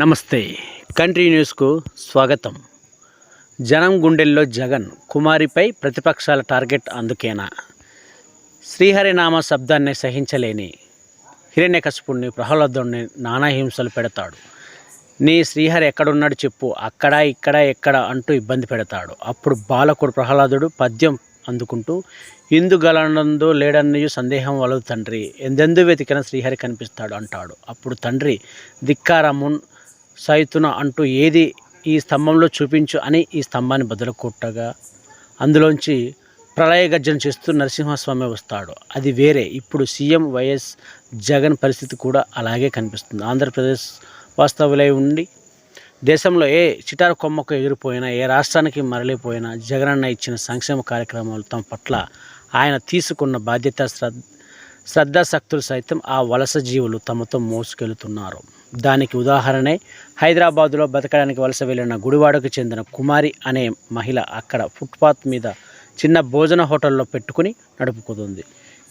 నమస్తే. కంట్రీ న్యూస్కు స్వాగతం. జనం గుండెల్లో జగన్ కుమారిపై ప్రతిపక్షాల టార్గెట్ అందుకేనా? శ్రీహరినామ శబ్దాన్ని సహించలేని హిరణ్యకశపుణ్ణి ప్రహ్లాదుణ్ణి నానా హింసలు పెడతాడు. నీ శ్రీహరి ఎక్కడున్నాడు చెప్పు అక్కడ ఇక్కడ ఎక్కడ అంటూ ఇబ్బంది పెడతాడు. అప్పుడు బాలకుడు ప్రహ్లాదుడు పద్యం అందుకుంటూ ఇందు గలనందు లేడన్నయు సందేహం వలదు తండ్రి ఎందెందు వెతికిన శ్రీహరి కనిపిస్తాడు అంటాడు. అప్పుడు తండ్రి ధిక్కారమున్ సైతున అంటూ ఏది ఈ స్తంభంలో చూపించు అని ఈ స్తంభాన్ని బదులు కొట్టగా అందులోంచి ప్రళయ గర్జన చేస్తూ నరసింహస్వామి వస్తాడు. అది వేరే. ఇప్పుడు సీఎం వైఎస్ జగన్ పరిస్థితి కూడా అలాగే కనిపిస్తుంది. ఆంధ్రప్రదేశ్ వాస్తవులై ఉండి దేశంలో ఏ చిటారు కొమ్మకు ఎగిరిపోయినా ఏ రాష్ట్రానికి మరలిపోయినా జగనన్న ఇచ్చిన సంక్షేమ కార్యక్రమాలు తమ పట్ల ఆయన తీసుకున్న బాధ్యత శ్రద్ధ శ్రద్ధాశక్తులు సైతం ఆ వలస జీవులు తమతో మోసుకెళ్తున్నారు. దానికి ఉదాహరణే హైదరాబాదులో బతకడానికి వలస వెళ్ళిన గుడివాడకు చెందిన కుమారి అనే మహిళ అక్కడ ఫుట్పాత్ మీద చిన్న భోజన హోటల్లో పెట్టుకుని నడుపుకుంది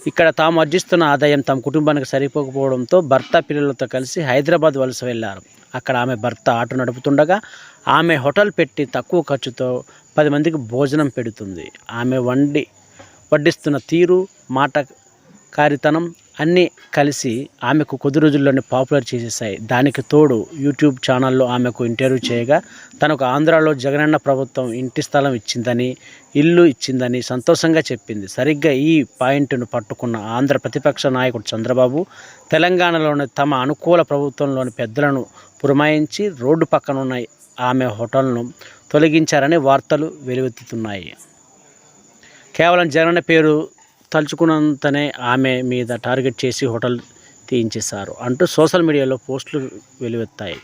ఇక్కడ తాము అర్జిస్తున్న ఆదాయం తమ కుటుంబానికి సరిపోకపోవడంతో భర్త పిల్లలతో కలిసి హైదరాబాద్ వలస వెళ్ళారు అక్కడ ఆమె భర్త ఆటో నడుపుతుండగా ఆమె హోటల్ పెట్టి తక్కువ ఖర్చుతో పది మందికి భోజనం పెడుతుంది. ఆమె వండి వడ్డిస్తున్న తీరు మాట కారితనం అన్నీ కలిసి ఆమెకు కొద్ది రోజుల్లోనే పాపులర్ చేసేసాయి. దానికి తోడు యూట్యూబ్ ఛానల్లో ఆమెకు ఇంటర్వ్యూ చేయగా తనకు ఆంధ్రాలో జగనన్న ప్రభుత్వం ఇంటి స్థలం ఇచ్చిందని ఇల్లు ఇచ్చిందని సంతోషంగా చెప్పింది. సరిగ్గా ఈ పాయింట్ను పట్టుకున్న ఆంధ్ర ప్రతిపక్ష నాయకుడు చంద్రబాబు తెలంగాణలోని తమ అనుకూల ప్రభుత్వంలోని పెద్దలను పురమాయించి రోడ్డు పక్కనున్న ఆమె హోటల్ను తొలగించారని వార్తలు వెలువెత్తుతున్నాయి. కేవలం జగనన్న పేరు తలుచుకున్నంతనే ఆమె మీద టార్గెట్ చేసి హోటల్ తీయించేశారు అంటూ సోషల్ మీడియాలో పోస్టులు వెలువెత్తాయి.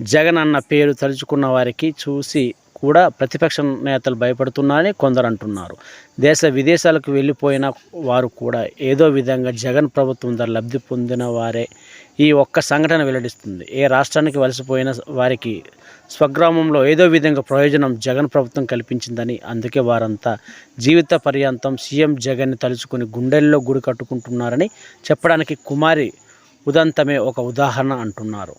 జగన్ అన్న పేరు తలుచుకున్న వారికి చూసి కూడా ప్రతిపక్ష నేతలు భయపడుతున్నారని కొందరు అంటున్నారు. దేశ విదేశాలకు వెళ్ళిపోయిన వారు కూడా ఏదో విధంగా జగన్ ప్రభుత్వం ద్వారా లబ్ధి పొందిన వారే ఈ ఒక్క సంఘటన వెల్లడిస్తుంది. ఏ రాష్ట్రానికి వలసపోయిన వారికి స్వగ్రామంలో ఏదో విధంగా ప్రయోజనం జగన్ ప్రభుత్వం కల్పించిందని అందుకే వారంతా జీవిత పర్యంతం సీఎం జగన్ని తలుచుకుని గుండెల్లో గుడి కట్టుకుంటున్నారని చెప్పడానికి కుమారి ఉదంతమే ఒక ఉదాహరణ అంటున్నారు.